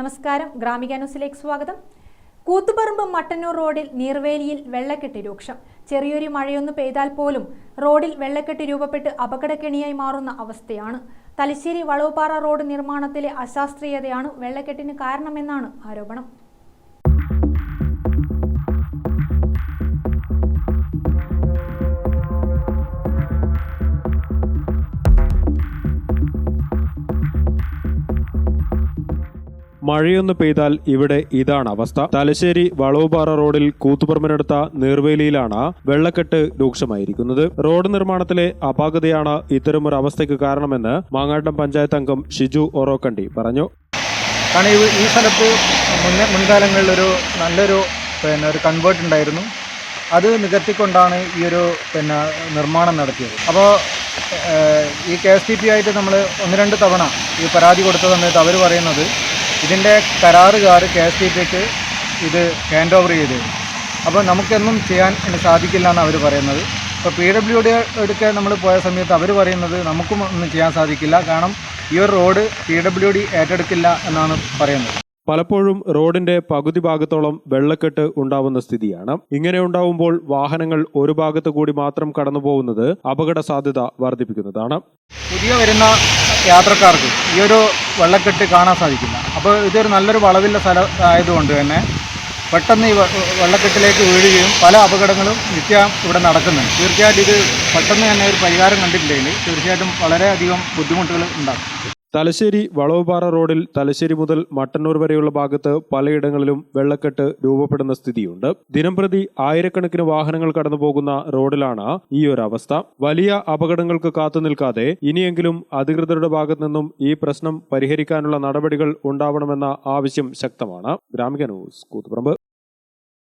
നമസ്കാരം. ഗ്രാമിക ന്യൂസിലേക്ക് സ്വാഗതം. കൂത്തുപറമ്പ് മട്ടന്നൂർ റോഡിൽ നീർവേലിയിൽ വെള്ളക്കെട്ട് രൂക്ഷം. ചെറിയൊരു മഴയൊന്ന് പെയ്താൽ പോലും റോഡിൽ വെള്ളക്കെട്ട് രൂപപ്പെട്ട് അപകടക്കെണിയായി മാറുന്ന അവസ്ഥയാണ്. തലശ്ശേരി വളവുപാറ റോഡ് നിർമ്മാണത്തിലെ അശാസ്ത്രീയതയാണ് വെള്ളക്കെട്ടിന് കാരണമെന്നാണ് ആരോപണം. മഴയൊന്ന് പെയ്താൽ ഇവിടെ ഇതാണ് അവസ്ഥ. തലശ്ശേരി വളവുപാറ റോഡിൽ കൂത്തുപറമ്പിനടുത്ത നീർവേലിയിലാണ് വെള്ളക്കെട്ട് രൂക്ഷമായിരിക്കുന്നത്. റോഡ് നിർമ്മാണത്തിലെ അപാകതയാണ് ഇത്തരമൊരു അവസ്ഥയ്ക്ക് കാരണമെന്ന് മാങ്ങാട്ടം പഞ്ചായത്ത് അംഗം ഷിജു ഒറോക്കണ്ടി പറഞ്ഞു. ഈ സ്ഥലത്ത് മുൻകാലങ്ങളിൽ ഒരു നല്ലൊരു പിന്നെ ഒരു കൺവേർട്ട് ഉണ്ടായിരുന്നു. അത് നികത്തിക്കൊണ്ടാണ് ഈ ഒരു പിന്നെ നിർമ്മാണം നടത്തിയത്. അപ്പോൾ ഈ കെ എസ് ടി പി ആയിട്ട് നമ്മൾ ഒന്ന് രണ്ട് തവണ ഈ പരാതി കൊടുത്ത സമയത്ത് അവർ പറയുന്നത് ഇതിന്റെ കരാറുകാർ കെ എസ് ടി പിക്ക് ഇത് ഹാൻഡ് ഓവർ ചെയ്തു. അപ്പോൾ നമുക്കൊന്നും ചെയ്യാൻ സാധിക്കില്ല എന്നാണ് അവർ പറയുന്നത്. ഇപ്പോൾ പി ഡബ്ല്യു ഡി എടുക്കെ നമ്മൾ പോയ സമയത്ത് അവർ പറയുന്നത് നമുക്കും ഒന്നും ചെയ്യാൻ സാധിക്കില്ല. കാരണം ഈ ഒരു റോഡ് പി ഡബ്ല്യു ഡി ഏറ്റെടുക്കില്ല എന്നാണ് പറയുന്നത്. പലപ്പോഴും റോഡിന്റെ പകുതി ഭാഗത്തോളം വെള്ളക്കെട്ട് ഉണ്ടാവുന്ന സ്ഥിതിയാണ്. ഇങ്ങനെ ഉണ്ടാവുമ്പോൾ വാഹനങ്ങൾ ഒരു ഭാഗത്ത് കൂടി മാത്രം കടന്നു പോകുന്നത് അപകട സാധ്യത വർദ്ധിപ്പിക്കുന്നതാണ്. പുതിയ വരുന്ന യാത്രക്കാർക്ക് ഈ ഒരു വെള്ളക്കെട്ട് കാണാൻ സാധിക്കില്ല. അപ്പോൾ ഇതൊരു നല്ലൊരു വളവില്ല സ്ഥലം ആയതുകൊണ്ട് തന്നെ പെട്ടെന്ന് ഈ വെള്ളക്കെട്ടിലേക്ക് വീഴുകയും പല അപകടങ്ങളും നിത്യം ഇവിടെ നടക്കുന്നുണ്ട്. തീർച്ചയായിട്ടും ഇത് പെട്ടെന്ന് തന്നെ ഒരു പരിഹാരം കണ്ടിട്ടില്ലെങ്കിൽ തീർച്ചയായിട്ടും വളരെയധികം ബുദ്ധിമുട്ടുകൾ ഉണ്ടാകും തലശ്ശേരി വളവുപാറ റോഡിൽ തലശ്ശേരി മുതൽ മട്ടന്നൂർ വരെയുള്ള ഭാഗത്ത് പലയിടങ്ങളിലും വെള്ളക്കെട്ട് രൂപപ്പെടുന്ന സ്ഥിതിയുണ്ട്. ദിനംപ്രതി ആയിരക്കണക്കിന് വാഹനങ്ങൾ കടന്നുപോകുന്ന റോഡിലാണ് ഈ ഒരു അവസ്ഥ. വലിയ അപകടങ്ങൾക്ക് കാത്തു നിൽക്കാതെ ഇനിയെങ്കിലും അധികൃതരുടെ ഭാഗത്തു നിന്നും ഈ പ്രശ്നം പരിഹരിക്കാനുള്ള നടപടികൾ ഉണ്ടാവണമെന്ന ആവശ്യം ശക്തമാണ്. ഗ്രാമിക ന്യൂസ് കൂത്തുപറമ്പ്.